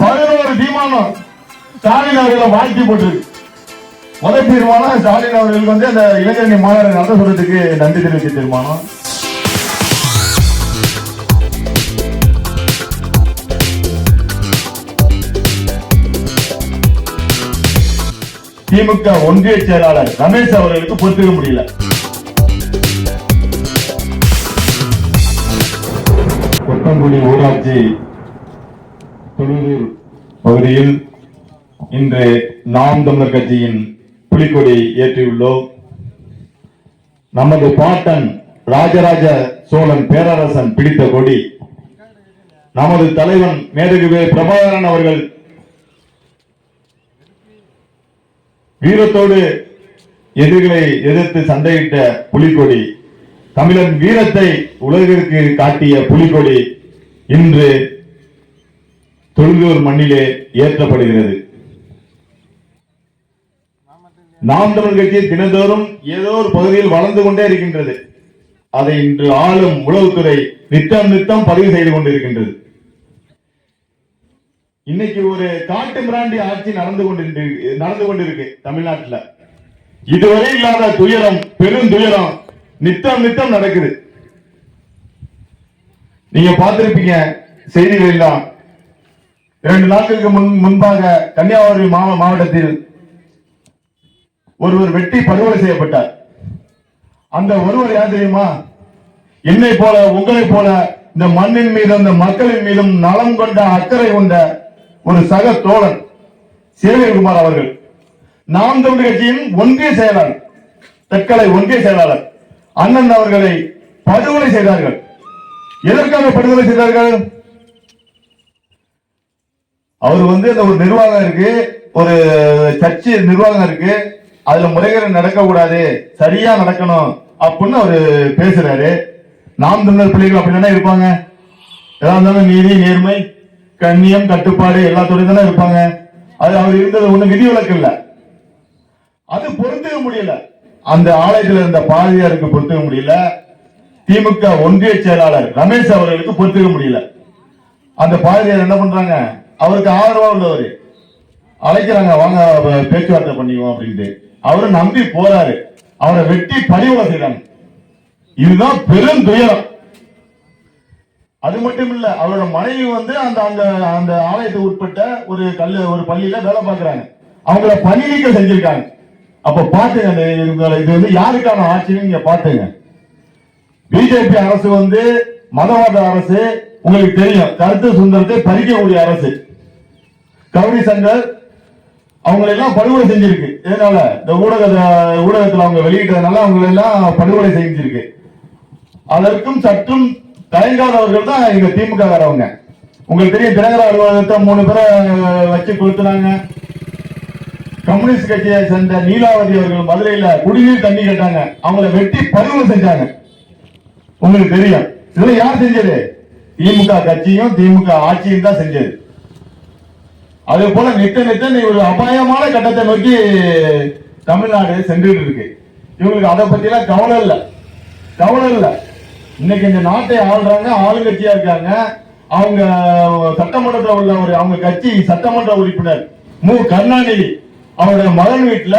பதினோரு தீர்மானம் ஸ்டாலின் அவர்கள் வாழ்த்தி போட்டு. முதல் தீர்மானம் ஸ்டாலின் அவர்களுக்கு வந்து அந்த இளைஞரணி மாநாடு நடத்த சொல்றதுக்கு நன்றி தெரிவிக்க தீர்மானம். திமுக ஒன்றிய செயலாளர் ரமேஷ் அவர்களுக்கு பொறுத்துக்க முடியல. கொட்டங்குடி ஊராட்சி தொழுதூர் பகுதியில் இன்று நாம் தமிழர் கட்சியின் புலிக்கொடி ஏற்றியுள்ளோம். நமது பாட்டன் ராஜராஜ சோழன் பேரரசன் பிடித்த கொடி. நமது தலைவன் மேதகு பிரபாகரன் அவர்கள் வீரத்தோடு எதிரிகளை எதிர்த்து சண்டையிட்ட புலிக்கொடி. தமிழன் வீரத்தை உலகிற்கு காட்டிய புலிக்கொடி இன்று தொழுதூர் மண்ணிலே ஏற்றப்படுகிறது. நாம் தமிழ் கட்சி தினந்தோறும் ஏதோ ஒரு பகுதியில் வளர்ந்து கொண்டே இருக்கின்றது. அதை இன்று ஆளும் உளவுத்துறை நித்தம் நித்தம் பதிவு செய்து கொண்டிருக்கின்றது. இன்னைக்கு ஒரு காட்டு மிராண்டி ஆட்சி நடந்து கொண்டு நடந்து கொண்டிருக்கு தமிழ்நாட்டுல. இதுவரை இல்லாத துயரம் பெரும் துயரம் நித்தம் நித்தம் நடக்குது. நீங்க பார்த்திருப்பீங்க செய்திகள் எல்லாம். இரண்டு நாட்களுக்கு முன் முன்பாக கன்னியாகுமரி மாவட்டத்தில் ஒருவர் வெட்டி படுகொலை செய்யப்பட்டார். அந்த ஒருவர் யார் தெரியுமா? என்னை போல உங்களை போல இந்த மண்ணின் மீதும் இந்த மக்களின் மீதும் நலம் கொண்ட அக்கறை கொண்ட ஒரு சக தோழன் சேவியகுமார் அவர்கள். நாம் தமிழ் கட்சியின் ஒன்றிய செயலாளர் தெற்கலை ஒன்றிய செயலாளர் அண்ணன் அவர்களை படுகொலை செய்தார்கள். எதற்காக படுகொலை செய்தார்கள்? அவர் வந்து அந்த ஒரு நிர்வாகம் இருக்கு. ஒரு சர்ச்சு நிர்வாகம் இருக்கு. அதுல முறைகேடு நடக்க கூடாது சரியா நடக்கணும் அப்படின்னு அவரு பேசுறாரு. நாம் தமிழர் பிள்ளைகள் அப்படி தானே இருப்பாங்க? எதா இருந்தாலும் நீதி நேர்மை கண்ணியம் கட்டுப்பாடு எல்லாத்தோடய தானே இருப்பாங்க. அது அவர் இருந்தது ஒண்ணு விதிவிலக்கு இல்ல. அது பொருத்துக்க முடியல. அந்த ஆலயத்தில் இருந்த பாதிரியாருக்கு பொறுத்துக்க முடியல. திமுக ஒன்றிய செயலாளர் ரமேஷ் அவர்களுக்கு பொறுத்துக்க முடியல. அந்த பாதிரியார் என்ன பண்றாங்க? அவருக்கு ஆதரவா உள்ளவர். அழைக்கிறாங்க வாங்க பேச்சுவார்த்தை பண்ணிக்குவோம் அப்படின்ட்டு. அவரு நம்பி போறாரு. அவரை வெட்டி பறிவுரை செய்யறாங்க இதுதான் பெரும் துயரம். அது மட்டும் இல்ல அவரோட மனைவி வந்து அந்த அந்த அந்த ஆலயத்துக்கு உட்பட்ட ஒரு கல்லு ஒரு பள்ளியில வேலை பார்க்கறாங்க. அவங்கள பணி நீக்க செஞ்சிருக்காங்க. அப்ப பாத்துங்க இது வந்து யாருக்கான ஆட்சின்னு நீங்க பாத்துங்க. பிஜேபி அரசு வந்து மதவாத அரசு உங்களுக்கு தெரியும். கருத்து சுதந்திரத்தை பறிக்கக்கூடிய அரசு. கௌரி சங்கர் அவங்களை எல்லாம் படுகொலை செஞ்சிருக்கு. இதனால இந்த ஊடக ஊடகத்தில் அவங்க வெளியிட்டதுனால அவங்களை எல்லாம் படுகொலை செஞ்சிருக்கு. அதற்கும் சற்றும் தயங்காதவர்கள் தான் எங்க திமுக காரவங்க உங்களுக்கு தெரியும் தினகர அலுவலகத்தை மூணு பேரை வச்சு கொடுத்துனாங்க கம்யூனிஸ்ட் கட்சியை சேர்ந்த நீலாவதி அவர்கள் மதுரையில குடிநீர் தண்ணி கேட்டாங்க. அவங்கள வெட்டி படுகொலை செஞ்சாங்க. உங்களுக்கு தெரியும். இதெல்லாம் யார் செஞ்சது? திமுக கட்சியும் திமுக ஆட்சியும் தான் செஞ்சது. அதே போல நித்த நித்த ஒரு அபாயமான கட்டத்தை நோக்கி தமிழ்நாடு சென்றுட்டு இருக்கு. இவங்களுக்கு அதை பத்தி கவலை இல்லை. கவலை இல்லை. இன்னைக்கு இந்த நாட்டை ஆள்றாங்க ஆளுங்கட்சியா இருக்காங்க. அவங்க சட்டமன்றத்தில் உள்ள ஒரு அவங்க கட்சி சட்டமன்ற உறுப்பினர் மு. கருணாநிதி அவருடைய மகன் வீட்டுல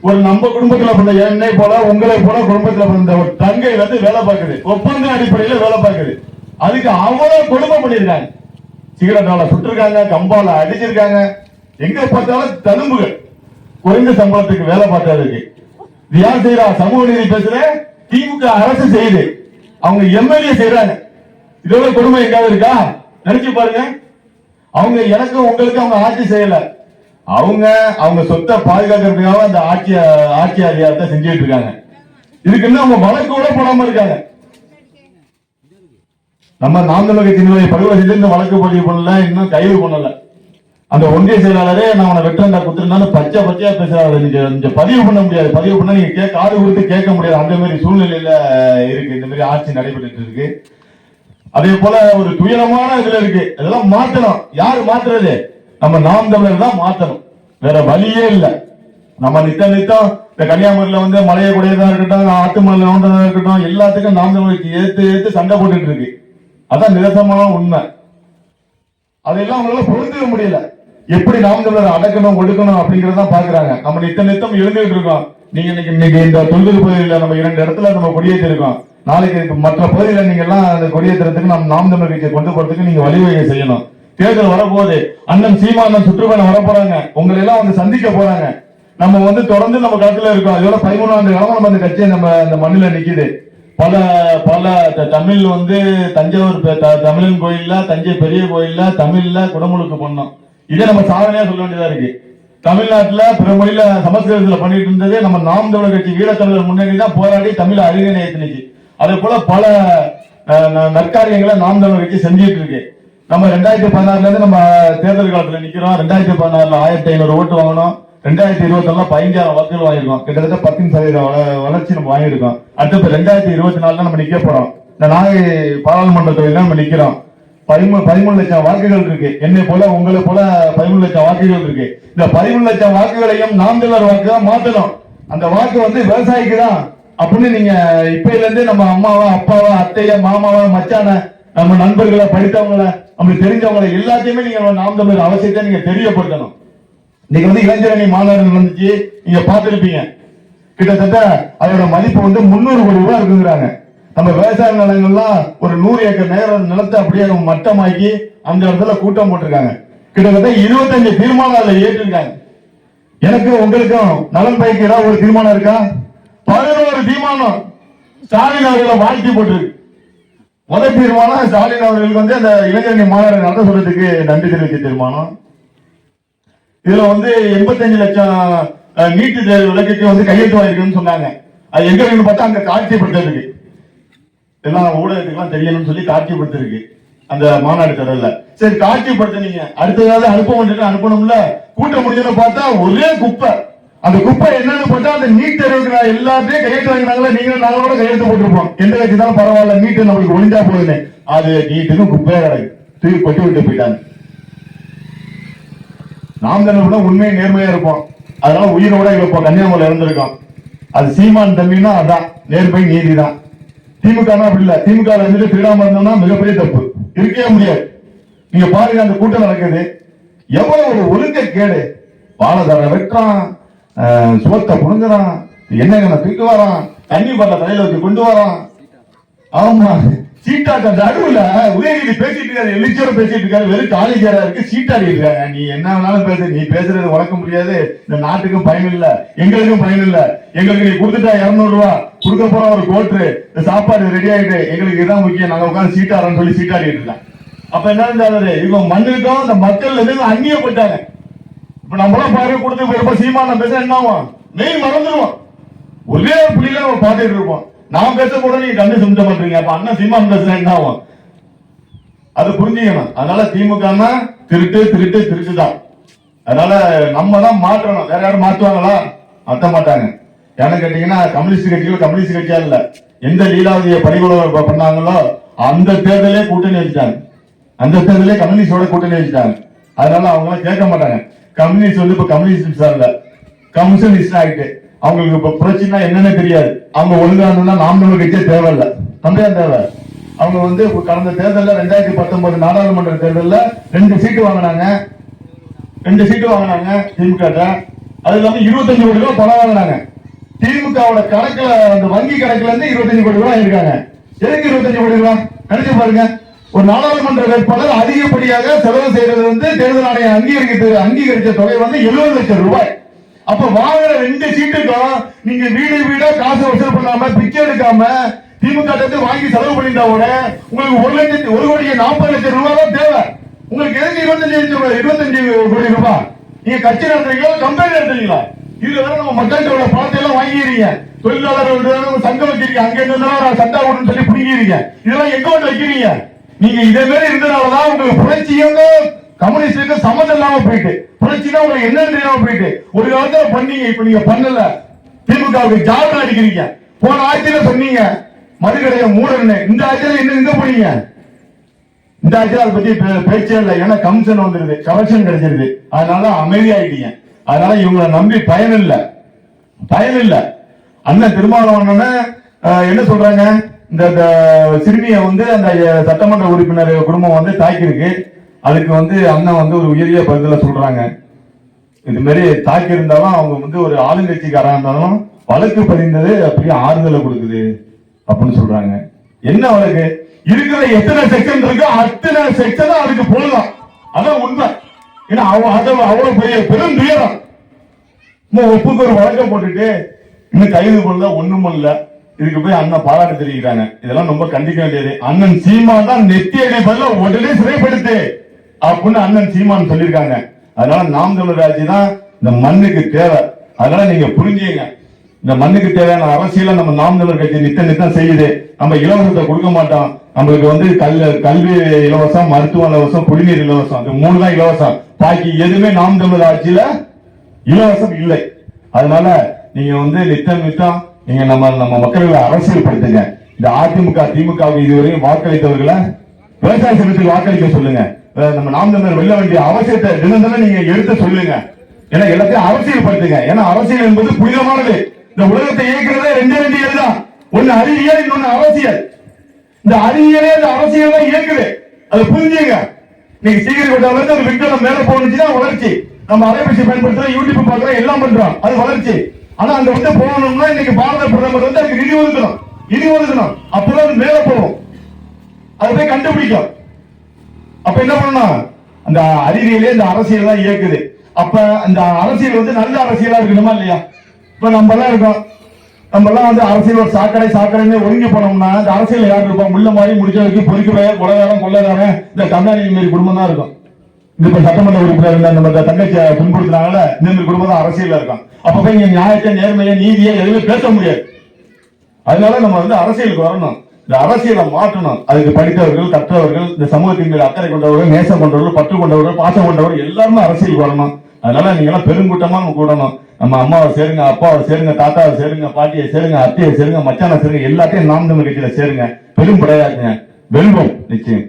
ஒரு நம்ம குடும்பத்துல பிறந்த என்னை போல உங்களை போல குடும்பத்துல பிறந்த ஒரு தங்கை வந்து வேலை பார்க்குது. ஒப்பந்த அடிப்படையில வேலை பார்க்குது. அதுக்கு அவ்வளவு கொடுமை பண்ணியிருக்காங்க. சிகரெட்டால சுட்டிருக்காங்க கம்பால அடிச்சிருக்காங்க. எங்க பார்த்தாலும் தழும்புகள். குறைந்த சம்பளத்துக்கு வேலை பார்த்ததுக்கு இது யார் செய்யறா சமூக நீதி பேசுற திமுக அரசு செய்யுது. அவங்க எம்எல்ஏ செய்யறாங்க இதோட கொடுமை எங்காவது இருக்கா? நினைச்சு பாருங்க. அவங்க எனக்கும் உங்களுக்கு அவங்க ஆட்சி செய்யல. அவங்க அவங்க சொத்தை பாதுகாக்கிறதுக்காக அந்த ஆட்சி ஆட்சி அதிகாரத்தை செஞ்சுட்டு இருக்காங்க. இதுக்கு இன்னும் அவங்க வழக்கு கூட போடாம இருக்காங்க. நம்ம நாம் தமிழக கட்சியினுடைய படுகொலை வழக்கு பதிவு பண்ணல இன்னும் கைது பண்ணல. அந்த ஒன்றிய செயலாளரே நான் உன வெற்றண்டா குத்துருந்தாலும் பச்சை பச்சையா பேசுறாரு. நீங்க பதிவு பண்ண முடியாது. பதிவு பண்ணா நீங்க கேட்க ஆடு கொடுத்து கேட்க முடியாது. அந்த மாதிரி சூழ்நிலையில இருக்கு. இந்த மாதிரி ஆட்சி நடைபெற்று இருக்கு. அதே போல ஒரு துயரமான இதுல இருக்கு. இதெல்லாம் மாத்தணும். யாரு மாத்துறது? நம்ம நாம் தமிழர் தான் மாத்தணும். வேற வழியே இல்லை. நம்ம நித்த நித்தம் இந்த கன்னியாகுமரியில வந்து மலையை குடையதா இருக்கட்டும் ஆட்டு மலையில இருக்கட்டும் எல்லாத்துக்கும் நாம் தமிழுக்கு ஏத்து ஏத்து சண்டை போட்டுட்டு இருக்கு. அதான் நிரசமான உண்மை. அதெல்லாம் அவங்களால புரிஞ்சுக்க முடியல. எப்படி நாம் அடக்கணும் ஒடுக்கணும் அப்படிங்கறத பாக்குறாங்க நம்ம நித்த நித்தம் எழுந்துட்டு இருக்கோம். நீங்க இன்னைக்கு இன்னைக்கு இந்த தொழில் பகுதியில நம்ம இரண்டு இடத்துல நம்ம கொடியேற்றிருக்கோம். நாளைக்கு மற்ற பகுதியில நீங்க எல்லாம் அந்த கொடியேற்றத்துக்கு நம்ம நாம் தமிழர் கட்சியை கொண்டு போறதுக்கு நீங்க வழிவகை செய்யணும். தேர்தல் வரப்போகுது. அண்ணன் சீமானன் சுற்றுப்பயணம் வர போறாங்க உங்களை எல்லாம் வந்து சந்திக்க போறாங்க. நம்ம வந்து தொடர்ந்து நம்ம களத்துல இருக்கோம். இதோட பதிமூணு ஆண்டு நம்ம அந்த கட்சியை நம்ம அந்த மண்ணில நிக்குது. பல பல தமிழ் வந்து தஞ்சாவூர் தமிழன் கோயில்ல தஞ்சை பெரிய கோயில்ல தமிழ்ல குடமுழுக்கு பண்ணோம். இதே நம்ம சாதனையா சொல்ல வேண்டியதா இருக்கு. தமிழ்நாட்டுல பிற மொழியில சமஸ்கிருதத்துல பண்ணிட்டு இருந்ததே நம்ம நாம் தமிழர் கட்சி வீரத்தமிழர் முன்னணி தான் போராடி தமிழ் அறிவினை ஏத்துனுச்சு அதே போல பல ந- நற்காரியங்களை நாம் தமிழர் கட்சி செஞ்சுட்டு இருக்கு. நம்ம ரெண்டாயிரத்தி பதினாறுல இருந்து நம்ம தேர்தல் காலத்துல நிக்கிறோம். ரெண்டாயிரத்தி பதினாறுல ஆயிரத்தி ஐநூறு ஓட்டு வாங்கணும் ரெண்டாயிரத்தி இருபத்தி ஒண்ணுல பதினஞ்சாயிரம் வாக்குகள் வாங்கியிருக்கோம். கிட்டத்தட்ட பத்து சதவீதம் வள- வளர்ச்சி நம்ம வாங்கியிருக்கோம். அடுத்து ரெண்டாயிரத்தி இருபத்தி நாலுல நம்ம நிக்க போறோம். இந்த நாகை பாராளுமன்ற தொகுதியில நம்ம நிக்கிறோம். பதிமூணு பதிமூணு லட்சம் வாக்குகள் இருக்கு. என்னை போல உங்களை போல பதிமூணு லட்சம் வாக்குகள் இருக்கு. இந்த பதிமூணு லட்சம் வாக்குகளையும் நாம் தமிழர் வாக்கு தான் மாத்தணும் அந்த வாக்கு வந்து விவசாயிக்கு தான். அப்படின்னு நீங்க இப்பையில இருந்தே நம்ம அம்மாவா அப்பாவா அத்தையா மாமாவா மச்சான நம்ம நண்பர்களை படித்தவங்கள நம்மளுக்கு தெரிஞ்சவங்களை எல்லாத்தையுமே நீங்க நாம் தமிழர் அவசியத்தை நீங்க தெரியப்படுத்தணும். இன்னைக்கு வந்து இளைஞரணி மாநாடு நடந்துச்சு. நீங்க பார்த்திருப்பீங்க. கிட்டத்தட்ட அதோட மதிப்பு வந்து முன்னூறு கோடி ரூபாய் இருக்குங்கிறாங்க. நம்ம விவசாய நிலங்கள்லாம் ஒரு நூறு ஏக்கர் நேர நிலத்தை அப்படியே மட்டமாக்கி அந்த இடத்துல கூட்டம் போட்டிருக்காங்க. கிட்டத்தட்ட இருபத்தஞ்சு தீர்மானம் அதில் ஏற்றிருக்காங்க. எனக்கு உங்களுக்கும் நலன் பயக்கு ஏதாவது ஒரு தீர்மானம் இருக்கா? பதினோரு தீர்மானம் ஸ்டாலின் அவர்களை வாழ்த்தி போட்டிருக்கு. முதல் தீர்மானம் ஸ்டாலின் அவர்களுக்கு வந்து அந்த இளைஞரணி மாநாடு நடத்த சொல்றதுக்கு நன்றி தெரிவித்த தீர்மானம். இதுல வந்து எண்பத்தஞ்சு லட்சம் நீட்டு தேர்வு விலக்குக்கு வந்து கையெழுத்து வாங்கிருக்குன்னு சொன்னாங்க. அது எங்க வேணும் பார்த்தா அங்க காட்சிப்படுத்திருக்கு எல்லாம் ஊடகத்துக்குலாம் தெரியணும்னு சொல்லி காட்சிப்படுத்திருக்கு அந்த மாநாடு திடல்ல. சரி காட்சிப்படுத்தினீங்க. அடுத்ததாவது அனுப்ப வேண்டியது அனுப்பணும்ல? கூட்டம் முடிஞ்சதுன்னு பார்த்தா ஒரே குப்பை. அந்த குப்பை என்னன்னு பார்த்தா அந்த நீட் தேர்வுக்கு எல்லாத்தையும் கையெழுத்து வாங்கினாங்களா. நீங்களும் நாங்களோட கையெழுத்து போட்டிருப்போம். எந்த கட்சி தான் பரவாயில்ல நீட்டு நம்மளுக்கு ஒளிஞ்சா போகுதுன்னு அது நீட்டுன்னு குப்பையா கிடக்கு. தூக்கி கொட்டி விட்டு போயிட்டாங்க. நாம் தானே உண்மையை நேர்மையா இருப்போம் அதனால உயிரோட இருப்போம் கன்னியாகுமரியில இருந்திருக்கோம் அது சீமான் தம்பின்னா அதான் நேர்மை நீதி தான் திமுக அப்படி இல்ல. திமுக இருந்துட்டு திருடாம இருந்தோம்னா மிகப்பெரிய தப்பு. இருக்கவே முடியாது. நீங்க பாருங்க அந்த கூட்டம் நடக்குது. எவ்வளவு ஒரு ஒழுங்க கேடு. பாலதார வெட்டுறான் சுவத்தை புழுங்குறான் என்ன தூக்கி வரான் தண்ணி பண்ண தலையில வச்சு கொண்டு வரான். ஆமா. சீட்டாட்ட நடுவுல உதயநிதி பேசிட்டு இருக்காரு எழுச்சியோட பேசிட்டு இருக்காரு வெறும் காலிஜரா இருக்கு சீட்டாடி இருக்காங்க நீ என்ன வேணாலும் பேசு நீ பேசுறது உனக்க முடியாது. இந்த நாட்டுக்கும் பயன் இல்ல எங்களுக்கும் பயன் இல்ல. எங்களுக்கு நீ கொடுத்துட்டா இருநூறு ரூபா கொடுக்க போற ஒரு கோட்ரு இந்த சாப்பாடு ரெடி ஆயிட்டு எங்களுக்கு இதான் முக்கியம். நாங்க உட்காந்து சீட்டாடுறோம்னு சொல்லி சீட்டாடிட்டு இருக்காங்க. அப்ப என்ன இருந்தாரு? இவங்க மண்ணுக்கும் இந்த மக்கள் எதுவும் அந்நியப்பட்டாங்க. இப்ப நம்மளும் பாரு கொடுத்து போயிருப்ப சீமான பேச என்ன ஆகும்? மெயின் மறந்துடுவோம் ஒரே ஒரு புள்ளியில நம்ம பாத்துட்டு இருப்போம். நான் பேச கூட நீ கண்டு சுத்த பண்றீங்க. அப்ப அண்ணன் சீமான் பேசுனா என்ன ஆகும்? அது புரிஞ்சுக்கணும். அதனால திமுக திருட்டு திருட்டு திருட்டு தான் அதனால நம்ம தான் மாற்றணும். வேற யாரும் மாற்றுவாங்களா? மாற்ற மாட்டாங்க. ஏன்னு கேட்டீங்கன்னா கம்யூனிஸ்ட் கட்சிகள் கம்யூனிஸ்ட் கட்சியா இல்ல. எந்த லீலாவதியை பறிகொலை பண்ணாங்களோ அந்த தேர்தலே கூட்டணி வச்சுட்டாங்க. அந்த தேர்தலே கம்யூனிஸ்டோட கூட்டணி வச்சுட்டாங்க. அதனால அவங்க கேட்க மாட்டாங்க. கம்யூனிஸ்ட் வந்து இப்ப கம்யூனிஸ்ட் சார் இல்ல கம்யூனிஸ்ட் ஆகிட்டு அவங்களுக்கு இப்ப புரட்சினா என்னன்னு தெரியாது. அவங்க ஒழுங்கா நாம் தமிழ் கட்சியே தேவையில்ல. தந்தையா தேவை. அவங்க வந்து கடந்த தேர்தலில் ரெண்டாயிரத்தி பத்தொன்பது நாடாளுமன்ற தேர்தலில் ரெண்டு சீட்டு வாங்கினாங்க. ரெண்டு சீட்டு வாங்கினாங்க திமுக அது இல்லாம இருபத்தஞ்சு கோடி ரூபாய் பணம் வாங்கினாங்க. திமுகவோட கணக்குல அந்த வங்கி கணக்குல இருந்து இருபத்தஞ்சு கோடி ரூபாய் இருக்காங்க எதுக்கு இருபத்தஞ்சு கோடி ரூபாய்? நினைச்சு பாருங்க. ஒரு நாடாளுமன்ற வேட்பாளர் அதிகப்படியாக செலவு செய்யறது வந்து தேர்தல் ஆணையம் அங்கீகரிக்கிறது அங்கீகரித்த தொகை வந்து எழுபது லட்சம் ரூபாய். அப்ப வாங்குற ரெண்டு சீட்டுக்கும் நீங்க வீடு வீடா காசு வசூல் பண்ணாம பிச்சை எடுக்காம திமுக வாங்கி செலவு பண்ணிட்டா கூட உங்களுக்கு ஒரு லட்சத்தி ஒரு கோடி நாற்பது லட்சம் ரூபாய் தான் தேவை. உங்களுக்கு எதுக்கு இருபத்தஞ்சு ரூபாய், இருபத்தஞ்சு கோடி ரூபாய்? நீங்க கட்சி நடத்துறீங்களா கம்பெனி நடத்துறீங்களா? இதுல வேற நம்ம மக்கள்கிட்ட பணத்தை எல்லாம் வாங்கிடுறீங்க தொழிலாளர்கள் சங்கம் வச்சிருக்கீங்க அங்க இருந்தாலும் சண்டா ஓட்டுன்னு சொல்லி பிடிக்கிறீங்க இதெல்லாம் எங்க வைக்கிறீங்க? நீங்க இதே மாதிரி இருந்ததுனாலதான் உங்களுக்கு புரட்சியும் கம்யூனிஸ்டுக்கு சம்மந்தம் இல்லாம போயிட்டு புரட்சினா உங்களுக்கு என்ன தெரியாம போயிட்டு ஒரு காலத்துல பண்ணீங்க இப்ப நீங்க பண்ணல. திமுகவுக்கு ஜாபம் அடிக்கிறீங்க. போன ஆட்சியில சொன்னீங்க மதுக்கடையை மூடன்னு இந்த ஆட்சியில என்ன எங்க போனீங்க? இந்த ஆட்சியில அதை பத்தி பே- பேச்சே இல்லை. ஏன்னா கமிஷன் வந்துருது கமிஷன் கிடைச்சிருது. அதனால அமைதியாயிட்டீங்க. அதனால இவங்களை நம்பி பயன் இல்ல. பயன் இல்ல. அண்ணன் திருமாவளவன் என்ன சொல்றாங்க? இந்த இந்த சிறுமியை வந்து அந்த சட்டமன்ற உறுப்பினர் குடும்பம் வந்து தாக்கியிருக்கு. அதுக்கு வந்து அண்ணன் வந்து ஒரு உயரிய பதில சொல்றாங்க. இது மாதிரி தாக்கி இருந்தாலும் அவங்க வந்து ஒரு ஆளுங்கட்சிக்காரா இருந்தாலும் வழக்கு பதிந்தது அப்படியே ஆறுதலை கொடுக்குது அப்படின்னு சொல்றாங்க. என்ன வழக்கு? இருக்கிற எத்தனை செக்ஷன் இருக்கோ அத்தனை செக்ஷனும் அதுக்கு போடலாம். அதான் உண்மை. ஏன்னா அவ- அது அவ்வளவு பெரிய பெரும் துயரம். இன்னும் ஒப்புக்கு ஒரு வழக்கம் போட்டுட்டு இன்னும் கைது பண்ணல ஒண்ணும் பண்ணல. இதுக்கு போய் அண்ணன் பாராட்டு தெரிவிக்கிறாங்க. இதெல்லாம் ரொம்ப கண்டிக்க வேண்டியது. அண்ணன் சீமா தான் நெத்தி அடைப்பதில் உடனே சிறைப்படுத்து. அப்படின்னு அண்ணன் சீமான் சொல்லியிருக்காங்க. அதனால நாம் தமிழர் ஆட்சி தான் இந்த மண்ணுக்கு தேவை. அதனால நீங்க புரிஞ்சுங்க இந்த மண்ணுக்கு தேவையான அரசியலை நம்ம நாம் தமிழர் கட்சி நித்த நித்தம் செய்யுது. நம்ம இலவசத்தை கொடுக்க மாட்டோம். நம்மளுக்கு வந்து கல் கல்வி இலவசம் மருத்துவ இலவசம் குடிநீர் இலவசம் இது மூணு தான் இலவசம். பாக்கி எதுவுமே நாம் தமிழர் ஆட்சியில இலவசம் இல்லை. அதனால நீங்க வந்து நித்தம் நித்தம் நீங்க நம்ம நம்ம மக்களை அரசியல்படுத்துங்க. இந்த அதிமுக திமுக இதுவரையும் வாக்களித்தவர்களை விவசாய சங்கத்துக்கு வாக்களிக்க சொல்லுங்க. நம்ம நாம் தமிழர் வெல்ல வேண்டிய அவசியத்தை தினம் தினம் நீங்க எடுத்து சொல்லுங்க. ஏன்னா எல்லாத்தையும் அரசியல்படுத்துங்க. ஏன்னா அரசியல் என்பது புனிதமானது. இந்த உலகத்தை இயக்கிறதே ரெண்டே ரெண்டு இயல் தான்? ஒண்ணு அறிவியல் இன்னொன்னு அரசியல். இந்த அறிவியலே இந்த அரசியல் தான் இயக்குது. அது புரிஞ்சுங்க. நீங்க சீக்கிரம் கொண்டால இருந்து விக்ரம் மேல போனுச்சுன்னா வளர்ச்சி. நம்ம அலைபேசி பயன்படுத்துறோம் யூடியூப் பாக்குறோம் எல்லாம் பண்றோம். அது வளர்ச்சி. ஆனா அந்த வந்து போகணும்னா இன்னைக்கு பாரத பிரதமர் வந்து அதுக்கு நிதி ஒதுக்கணும். நிதி ஒதுக்கணும். அப்பதான் அது மேல போகும். அதை போய் கண்டுபிடிக்கும். அப்ப என்ன பண்ணணும்? அந்த அறிவியலே இந்த அரசியல் தான் இயக்குது. அப்ப அந்த அரசியல் வந்து நல்ல அரசியலா இருக்கணுமா இல்லையா? இப்ப நம்ம எல்லாம் இருக்கோம். நம்ம எல்லாம் வந்து அரசியல் ஒரு சாக்கடை சாக்கடைன்னு ஒதுங்கி போனோம்னா இந்த அரசியல் யார் இருப்போம் முள்ள மாதிரி முடிச்ச வரைக்கும் பொறுக்கிறவன் கொலகாரம் கொள்ளைகாரன் இந்த கண்ணாடி மாரி குடும்பம் தான் இருக்கும். இப்ப சட்டமன்ற உறுப்பினர் நம்ம தங்கச்சியை துன்புறுத்தினாங்கல்ல இந்த மாதிரி குடும்பம் தான் அரசியல் இருக்கும். அப்ப போய் இங்க நியாயத்தை நேர்மையை நீதியை எதுவுமே பேச முடியாது. அதனால நம்ம வந்து அரசியலுக்கு வரணும். இந்த அரசியலை மாற்றணும். அதுக்கு படித்தவர்கள் கற்றவர்கள் இந்த சமூகத்தின் அக்கறை கொண்டவர்கள் நேசம் கொண்டவர்கள் பற்று கொண்டவர்கள் பாசம் கொண்டவர்கள் எல்லாருமே அரசியல் வரணும். அதனால நீங்க எல்லாம் பெருங்கூட்டமா நம்ம கூடணும். நம்ம அம்மாவை சேருங்க அப்பாவை சேருங்க தாத்தாவை சேருங்க பாட்டியை சேருங்க அத்தையை சேருங்க மச்சானை சேருங்க எல்லாத்தையும் நாம் தமிழ் கட்சியில சேருங்க. பெரும் படையாக்குங்க வெல்வம். நிச்சயம்.